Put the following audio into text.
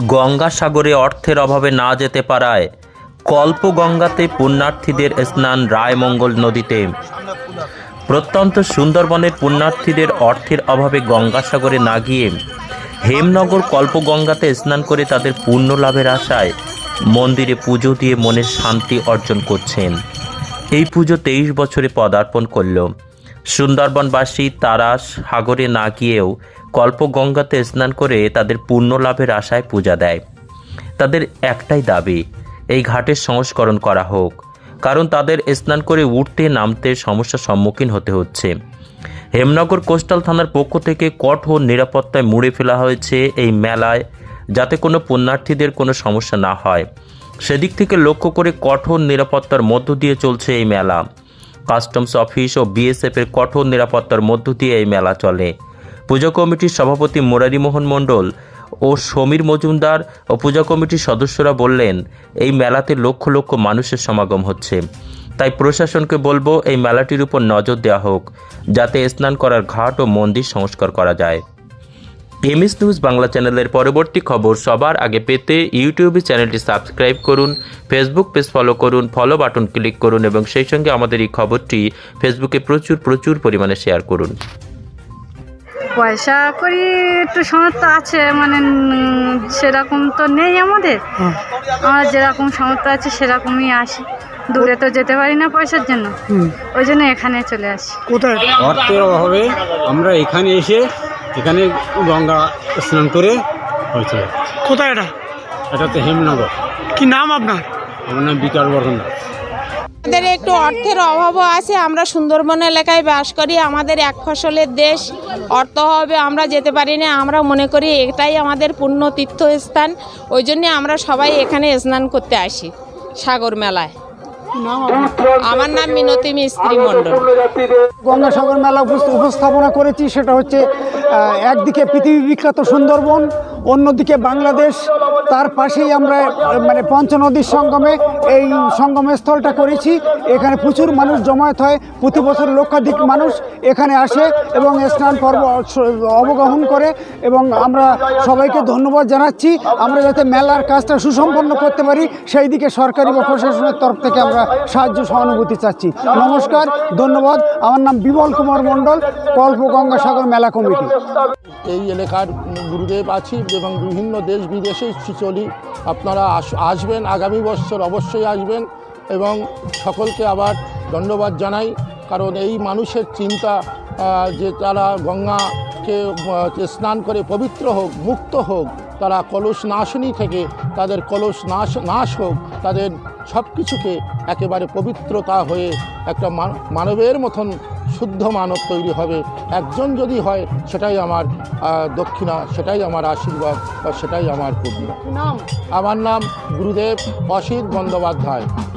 গঙ্গাসাগরে অর্থের অভাবে না যেতে পারায় কল্পগঙ্গাতে পুণ্যার্থীদের স্নান রায়মঙ্গল নদীতে। প্রত্যন্ত সুন্দরবনের পুণ্যার্থীদের অর্থের অভাবে গঙ্গাসাগরে না গিয়ে হেমনগর কল্পগঙ্গাতে স্নান করে তাদের পুণ্য লাভের আশায় মন্দিরে পুজো দিয়ে মনের শান্তি অর্জন করছেন। এই পুজো তেইশ বছরে পদার্পণ করল। সুন্দরবনবাসী তারা সাগরে না গিয়েও কল্পগঙ্গাতে স্নান করে তাদের পুণ্য লাভের আশায় পূজা দেয়। তাদের একটাই দাবি, এই ঘাটের সংস্করণ করা হোক। কারণ তাদের স্নান করে উঠতে নামতে সমস্যার সম্মুখীন হতে হচ্ছে। হেমনগর কোস্টাল থানার পক্ষ থেকে কঠোর নিরাপত্তায় মুড়ে ফেলা হয়েছে এই মেলায়, যাতে কোনো পুণ্যার্থীদের কোনো সমস্যা না হয়। সেদিক থেকে লক্ষ্য করে কঠোর নিরাপত্তার মধ্য দিয়ে চলছে এই মেলা। কাস্টমস অফিস ও বিএসএফের কঠোর নিরাপত্তার মধ্য দিয়ে এই মেলা চলে। পূজা কমিটির সভাপতি মুরারিমোহন মণ্ডল ও সমীর মজুমদার ও পূজা কমিটির সদস্যরা বললেন, এই মেলাতে লক্ষ লক্ষ মানুষের সমাগম হচ্ছে। তাই প্রশাসনকে বলব, এই মেলাটির উপর নজর দেওয়া হোক, যাতে স্নান করার ঘাট ও মন্দির সংস্কার করা যায়। এমএস নিউজ বাংলা চ্যানেলের পরবর্তী খবর সবার আগে পেতে ইউটিউবে চ্যানেলটি সাবস্ক্রাইব করুন, ফেসবুক পেজ ফলো করুন, ফলো বাটন ক্লিক করুন এবং সেই সঙ্গে আমাদের এই খবরটি ফেসবুকে প্রচুর প্রচুর পরিমাণে শেয়ার করুন। পয়সা করি একটু সামর্থ্য আছে মানে সেরকম তো নেই আমাদের। আমরা যেরকম সামর্থ্য আছে সেরকমই আসি। দূরে তো যেতে পারি না পয়সার জন্য। ওই জন্য এখানে চলে আসি। কোথায়? অর্থের অভাবে আমরা এখানে এসে এখানে গঙ্গা স্নান করে হয়েছে। কোথায় এটা? এটা তো হেমনগর। কি নাম আপনার? আমার নাম বিকাশ বর্ধন দাস। আমাদের একটু অর্থের অভাবও আছে, আমরা সুন্দরবন এলাকায় বাস করি, আমাদের এক ফসলের দেশ, অর্থ হবে, আমরা যেতে পারি না, আমরা মনে করি এটাই আমাদের পূর্ণ তীর্থস্থান, ওই জন্য আমরা সবাই এখানে স্নান করতে আসি সাগর মেলায়। আমার নাম মিনতি মিস্ত্রি মণ্ডল। গঙ্গাসাগর মেলা উপস্থাপনা করেছি, সেটা হচ্ছে একদিকে পৃথিবী বিখ্যাত সুন্দরবন, অন্যদিকে বাংলাদেশ তার পাশেই আমরা মানে পঞ্চনদীর সঙ্গমে, এই সঙ্গমের স্থলটা করেছি। এখানে প্রচুর মানুষ জমায়েত হয়, প্রতি বছর লক্ষাধিক মানুষ এখানে আসে এবং স্নান পর্ব অবগাহন করে এবং আমরা সবাইকে ধন্যবাদ জানাচ্ছি। আমরা যাতে মেলার কাজটা সুসম্পন্ন করতে পারি, সেই দিকে সরকারি বা প্রশাসনের তরফ থেকে আমরা সাহায্য সহানুভূতি চাচ্ছি। নমস্কার, ধন্যবাদ। আমার নাম বিমল কুমার মণ্ডল, কল্প গঙ্গাসাগর মেলা কমিটি। এই এলাকার গুরুদেব আছি এবং বিভিন্ন দেশ বিদেশে চলি। আপনারা আস- আসবেন, আগামী বছর অবশ্যই আসবেন এবং সকলকে আবার ধন্যবাদ জানাই। কারণ এই মানুষের চিন্তা যে তারা গঙ্গাকে স্নান করে পবিত্র হোক, মুক্ত হোক, তারা কলস নাশনী থেকে, তাদের কলস নাশ নাশ হোক, তাদের সব কিছুকে একেবারে পবিত্রতা হয়ে একটা মান- মানবের মতন শুদ্ধ মানব তৈরি হবে। একজন যদি হয় সেটাই আমার দক্ষিণা সেটাই আমার আশীর্বাদ বা সেটাই আমার পূর্ণ। আমার নাম গুরুদেব অসিত বন্দ্যোপাধ্যায়।